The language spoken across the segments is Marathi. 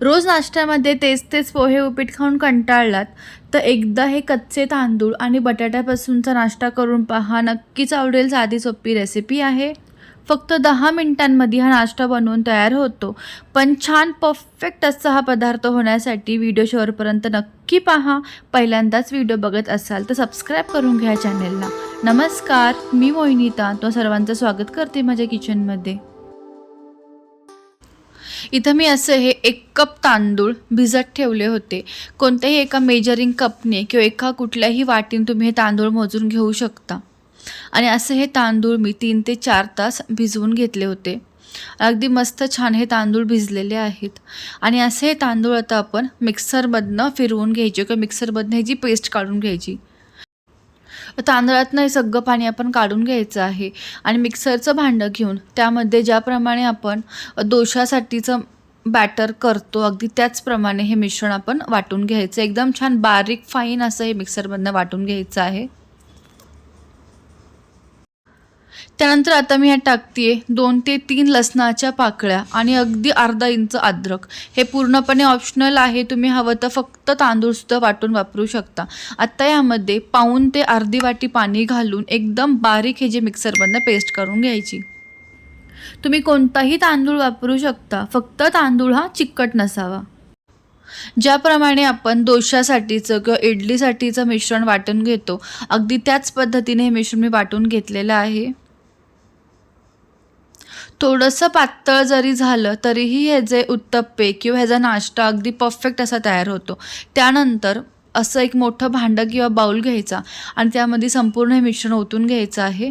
रोज नाश्त्यामध्ये तेच तेच पोहे उपीट खाऊन कंटाळलात. तर एकदा हे कच्चे तांदूळ आणि बटाट्यापासूनचा नाश्ता करून पहा नक्कीच आवडेल साधी सोपी रेसिपी आहे. फक्त दहा मिनिटांमध्ये हा नाश्ता बनवून तयार होतो. पण छान परफेक्ट असा हा पदार्थ होण्यासाठी व्हिडिओ शेवटपर्यंत नक्की पहा. पहिल्यांदाच व्हिडिओ बघत असाल तर सबस्क्राईब करून घ्या चॅनेलला नमस्कार मी मोहिनीता. तो सर्वांचं स्वागत करते माझ्या किचनमध्ये इथं मी असं हे एक कप तांदूळ भिजत ठेवले होते. कोणत्याही एका मेजरिंग कपने किंवा एका कुठल्याही वाटीने तुम्ही हे तांदूळ मोजून घेऊ शकता. आणि असं हे तांदूळ मी तीन ते चार तास भिजवून घेतले होते. अगदी मस्त छान हे तांदूळ भिजलेले आहेत. आणि असे हे तांदूळ आता आपण मिक्सरमधनं फिरवून घ्यायचे किंवा मिक्सरमधनं ह्याची पेस्ट काढून घ्यायची. तांदळातनं हे सगळं पाणी आपण काढून घ्यायचं आहे. आणि मिक्सरचं भांडं घेऊन त्यामध्ये ज्याप्रमाणे आपण दोशासाठीचं बॅटर करतो अगदी त्याचप्रमाणे हे मिश्रण आपण वाटून घ्यायचं. एकदम छान बारीक फाईन असं हे मिक्सरमधनं वाटून घ्यायचं आहे. त्यानंतर आता मी ह्या टाकते दोन ते तीन लसणाच्या पाकळ्या आणि अगदी अर्धा इंच अद्रक. हे पूर्णपणे ऑप्शनल आहे तुम्ही हवं तर फक्त तांदूळसुद्धा वाटून वापरू शकता. आत्ता यामध्ये पाऊन ते अर्धी वाटी पाणी घालून एकदम बारीक हे जे मिक्सरमधनं पेस्ट करून घ्यायची. तुम्ही कोणताही तांदूळ वापरू शकता फक्त तांदूळ हा चिकट नसावा. ज्याप्रमाणे आपण दोशासाठीचं किंवा इडलीसाठीचं मिश्रण वाटून घेतो अगदी त्याच पद्धतीने हे मिश्रण मी वाटून घेतलेलं आहे. थोडंसं पातळ जरी झालं तरीही हे जे उत्तप्पे किंवा ह्याचा नाश्ता अगदी परफेक्ट असा तयार होतो. त्यानंतर असं एक मोठं भांडं किंवा बाऊल घ्यायचा आणि त्यामध्ये संपूर्ण हे मिश्रण ओतून घ्यायचं आहे.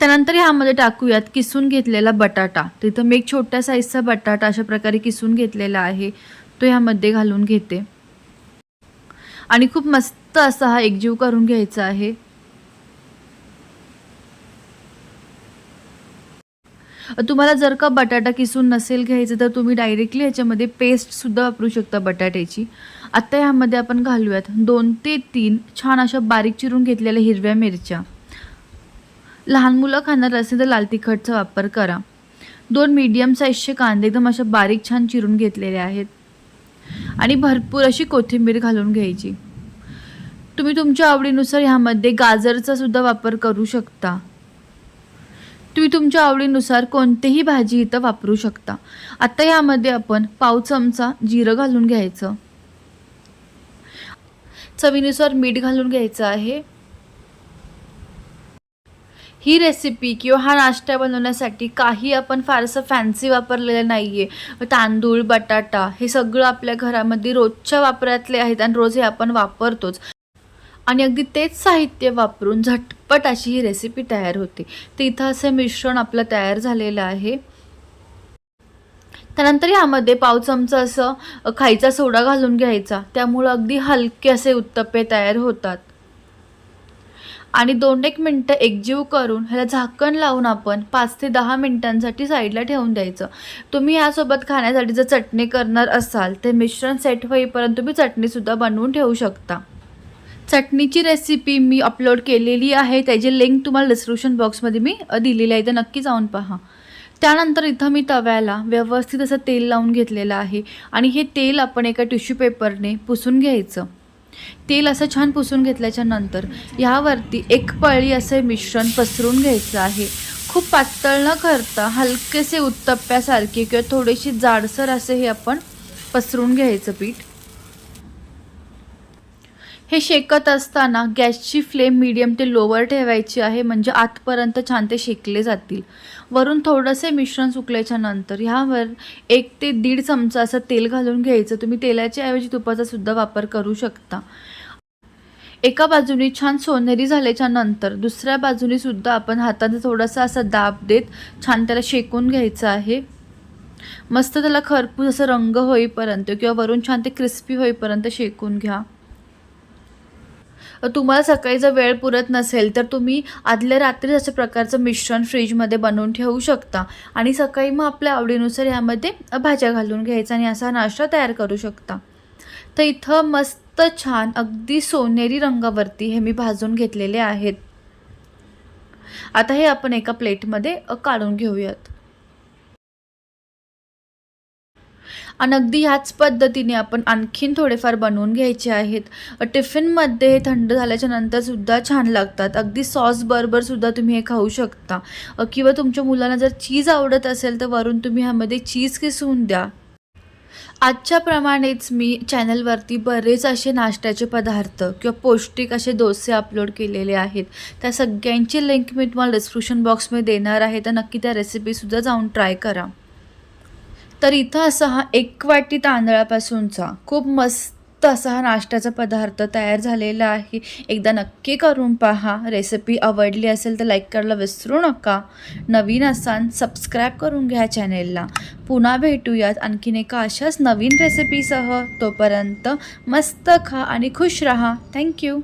त्यानंतर ह्यामध्ये टाकूयात किसून घेतलेला बटाटा. तिथं मी एक छोट्या साईजचा बटाटा अशा प्रकारे किसून घेतलेला आहे. तो ह्यामध्ये घालून घेते. आणि खूप मस्त असा हा एकजीव करून घ्यायचा आहे. तुम्हाला जर का बटाटा किसून नसेल घ्यायचं तर तुम्ही डायरेक्टली ह्याच्यामध्ये पेस्टसुद्धा वापरू शकता बटाट्याची. आत्ता ह्यामध्ये आपण घालूयात दोन ते तीन छान अशा बारीक चिरून घेतलेल्या हिरव्या मिरच्या. लहान मुलं खाणार असेल तर लाल तिखटचा वापर करा. दोन मीडियम साईजचे कांदे एकदम अशा बारीक छान चिरून घेतलेले आहेत. आणि भरपूर अशी कोथिंबीर घालून घ्यायची. तुम्ही तुमच्या आवडीनुसार ह्यामध्ये गाजरचा सुद्धा वापर करू शकता. तुम्ही तुमच्या आवडीनुसार कोणतीही भाजी इथं वापरू शकता. आता यामध्ये आपण पाव चमचा जिरं घालून घ्यायचं. चवीनुसार मीठ घालून घ्यायचं आहे. ही रेसिपी किंवा हा नाश्ता बनवण्यासाठी काही आपण फारसं फॅन्सी वापरलेलं नाही आहे तांदूळ बटाटा हे सगळं आपल्या घरामध्ये रोजच्या वापरातले आहेत आणि रोज हे आपण वापरतोच. आणि अगदी तेच साहित्य वापरून झटपट अशी ही रेसिपी तयार होते. तर इथं असं मिश्रण आपलं तयार झालेलं आहे. त्यानंतर यामध्ये पाव चमचा असं खायचा सोडा घालून घ्यायचा. त्यामुळं अगदी हलके असे उत्तप्पे तयार होतात. आणि दोन एक मिनटं एकजीव करून ह्याला झाकण लावून आपण पाच ते दहा मिनटांसाठी साईडला ठेवून द्यायचं. तुम्ही यासोबत खाण्यासाठी जर चटणी करणार असाल तर मिश्रण सेट होईपर्यंत तुम्ही चटणीसुद्धा बनवून ठेवू शकता. चटणीची रेसिपी मी अपलोड केलेली आहे. त्याची लिंक तुम्हाला डिस्क्रिप्शन बॉक्समध्ये मी दिलेली आहे. तर नक्की जाऊन पहा. त्यानंतर इथं मी तव्याला व्यवस्थित असं तेल लावून घेतलेलं आहे. आणि हे तेल आपण एका टिश्यू पेपरने पुसून घ्यायचं. तेल असं छान पुसून घेतल्याच्या नंतर ह्यावरती एक पळी असे मिश्रण पसरून घ्यायचं आहे. खूप पातळ न करता हलकेसे उत्तप्प्यासारखे किंवा थोडेशी जाडसर असे हे आपण पसरून घ्यायचं पीठ. हे शेकत असताना गॅसची फ्लेम मीडियम ते लोवर ठेवायची आहे. म्हणजे आतपर्यंत छान ते शेकले जातील. वरून थोडंसे मिश्रण सुकल्याच्या नंतर ह्यावर एक ते दीड चमचा असं तेल घालून घ्यायचं. तुम्ही तेलाच्या ऐवजी तुपाचा सुद्धा वापर करू शकता. एका बाजूने छान सोनेरी झाल्याच्यानंतर दुसऱ्या बाजूने सुद्धा आपण हाताने थोडासा असा दाब देत छान त्याला शेकून घ्यायचं आहे. मस्त त्याला खरपूस असं रंग होईपर्यंत किंवा वरून छान ते क्रिस्पी होईपर्यंत शेकून घ्या. तुम्हाला सकाळी जर वेळ पुरत नसेल तर तुम्ही आदल्या रात्री अशा प्रकारचं मिश्रण फ्रीजमध्ये बनवून ठेवू शकता. आणि सकाळी मग आपल्या आवडीनुसार यामध्ये भाज्या घालून घ्यायचा आणि असा नाश्ता तयार करू शकता. तर इथं मस्त छान अगदी सोनेरी रंगावरती हे मी भाजून घेतलेले आहेत. आता हे आपण एका प्लेटमध्ये काढून घेऊयात. आणि अगदी ह्याच पद्धतीने आपण आणखीन थोडेफार बनवून घ्यायचे आहेत. टिफिनमध्ये हे थंड झाल्याच्या नंतरसुद्धा छान लागतात. अगदी सॉस बरोबरसुद्धा तुम्ही हे खाऊ शकता. किंवा तुमच्या मुलांना जर चीज आवडत असेल तर वरून तुम्ही ह्यामध्ये चीज किसून द्या. आजच्याप्रमाणेच मी चॅनलवरती बरेच असे नाश्त्याचे पदार्थ किंवा पौष्टिक असे डोसे अपलोड केलेले आहेत. त्या सगळ्यांची लिंक मी तुम्हाला डिस्क्रिप्शन बॉक्समध्ये देणार आहे. तर नक्की त्या रेसिपीसुद्धा जाऊन ट्राय करा. तर इथं असा हा एक वाटी तांदळापासूनचा खूप मस्त असा हा नाश्त्याचा पदार्थ तयार झालेला आहे. एकदा नक्की करून पहा. रेसिपी आवडली असेल तर लाईक करायला विसरू नका. नवीन असाल सबस्क्राईब करून घ्या चॅनेलला. पुन्हा भेटूयात आणखीन एका अशाच नवीन रेसिपीसह. तोपर्यंत मस्त खा आणि खुश रहा. थँक्यू.